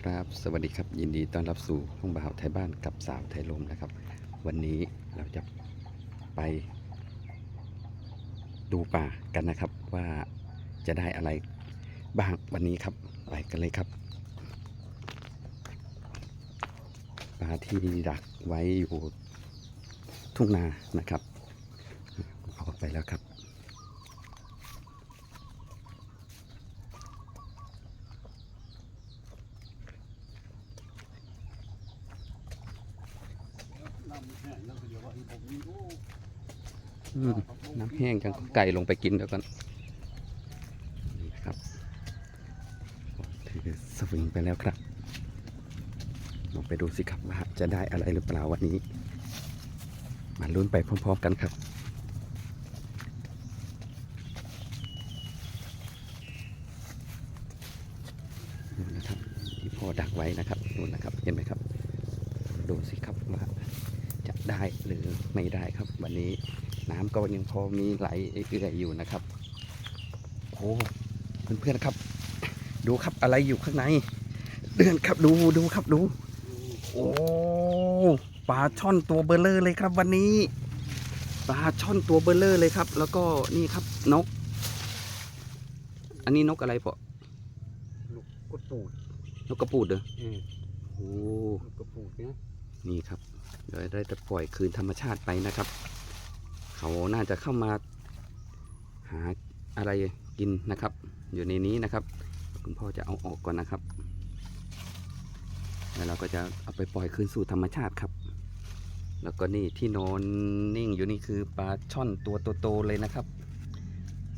ครับสวัสดีครับยินดีต้อนรับสู่ห้องบ่าวไทยบ้านกับสาวไทยลมนะครับ วันนี้เราจะไป ดูป่ากันนะครับว่าจะได้อะไรบ้างวันนี้ครับไปกันเลยครับปลาที่ดักไว้อยู่ทุ่งนานะครับออกไปแล้วครับ น้ำแห้งจังไก่ลงไปกินแล้วกันนี่ครับถือสวิงไปแล้วครับลองไปดูสิครับว่าจะได้อะไรหรือเปล่าวันนี้ มาลุ้นไปพร้อมๆกันครับนู่นนะครับที่พ่อดักไว้นะครับนู่นนะครับเห็นไหมครับ ดูสิครับว่า ได้หรือไม่ได้ครับ วันนี้น้ำก็ยังพอมีไหลเอื่อยๆอยู่นะครับโอ้เพื่อนๆครับ ดูครับอะไรอยู่ข้างใน เดินครับดูดูครับดู โอ้ปลาช่อนตัวเบลเลอร์เลยครับ วันนี้ปลาช่อนตัวเบลเลอร์เลยครับ แล้วก็นี่ครับนก อันนี้นกอะไรเปาะลูกกระปูดนกกระปูดเหรอเออโอ้ลูกกระปูดเนี่ย นี่ครับเดี๋ยวได้จะปล่อยคืนธรรมชาติไปนะครับ เขาน่าจะเข้ามาหาอะไรกินนะครับ อยู่ในนี้นะครับ คุณพ่อจะเอาออกก่อนนะครับ แล้วเราก็จะเอาไปปล่อยคืนสู่ธรรมชาติครับ แล้วก็นี่ที่นอนนิ่งอยู่นี่คือปลาช่อนตัวโตๆเลยนะครับ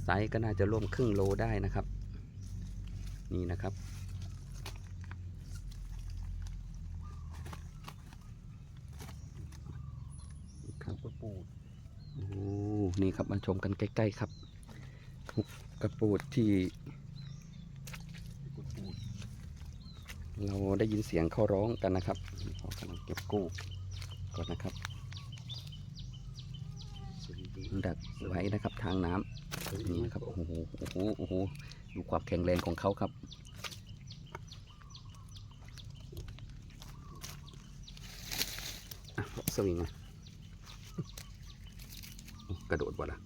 ไซส์ก็น่าจะร่วมครึ่งโลได้นะครับ นี่นะครับ ค ลู รับ กกระ ปูดโอ้นี่ครับมาชมกันใกล้ๆครับหุบกระปูดที่ลูกกระปูดเราได้ยินเสียงเขาร้องกันนะครับเขากำลังเก็บกู้ก่อนนะครับสวยดีดักไว้นะครับทางน้ำสวยดีนี่ครับโอ้โหโอ้โหโอ้โหดูความแข็งแรงของเขาครับอะสวิงมา กระโดดบ่ล่ะ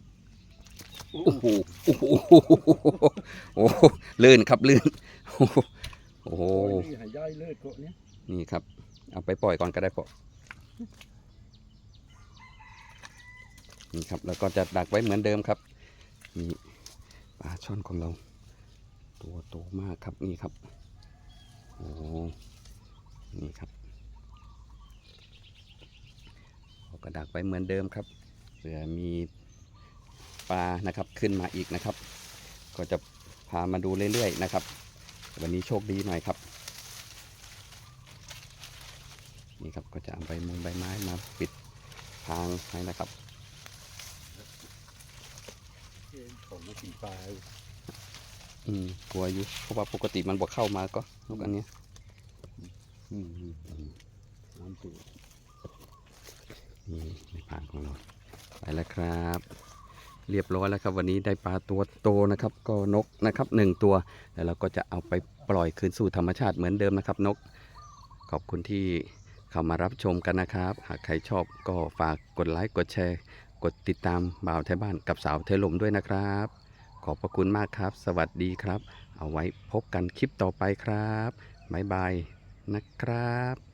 โอ้โอ้โหโอ้โหโอ้โหลื่นครับลื่นโอ้โหโอ้โหยนี่หายายเลือดเกาะเนี่ยนี่ครับ เอาไปปล่อยก่อนก็ได้พอนี่ครับแล้วก็จะดักไว้เหมือนเดิมครับนี่ปลาช่อนของเรา ตัวโตมากครับนี่ครับโอ้โหนี่ครับเราก็ดักไว้เหมือนเดิมครับ เผื่อมีปลานะครับขึ้นมาอีกนะครับ ก็จะพามาดูเรื่อยๆนะครับ วันนี้โชคดีหน่อยครับ นี่ครับก็จะเอาใบมุงใบไม้มาปิดทางให้นะครับของมากินปลาอืมกลัวอยู่เพราะว่าปกติมันบอกเข้ามาก็ลูกอันเนี้ยอืมอืมอืมน้ำจืดนี่ในผ่านของเรา ไปแล้วครับ เรียบร้อยแล้วครับ วันนี้ได้ปลาตัวโตนะครับ ก็นกนะครับหนึ่งตัว แล้วเราก็จะเอาไปปล่อยคืนสู่ธรรมชาติเหมือนเดิมนะครับ นก ขอบคุณที่เข้ามารับชมกันนะครับ หากใครชอบก็ฝากกดไลค์กดแชร์ กดติดตามบ่าวไทยบ้านกับสาวไทยลมด้วยนะครับ ขอบพระคุณมากครับ สวัสดีครับ เอาไว้พบกันคลิปต่อไปครับบ๊ายบายนะครับ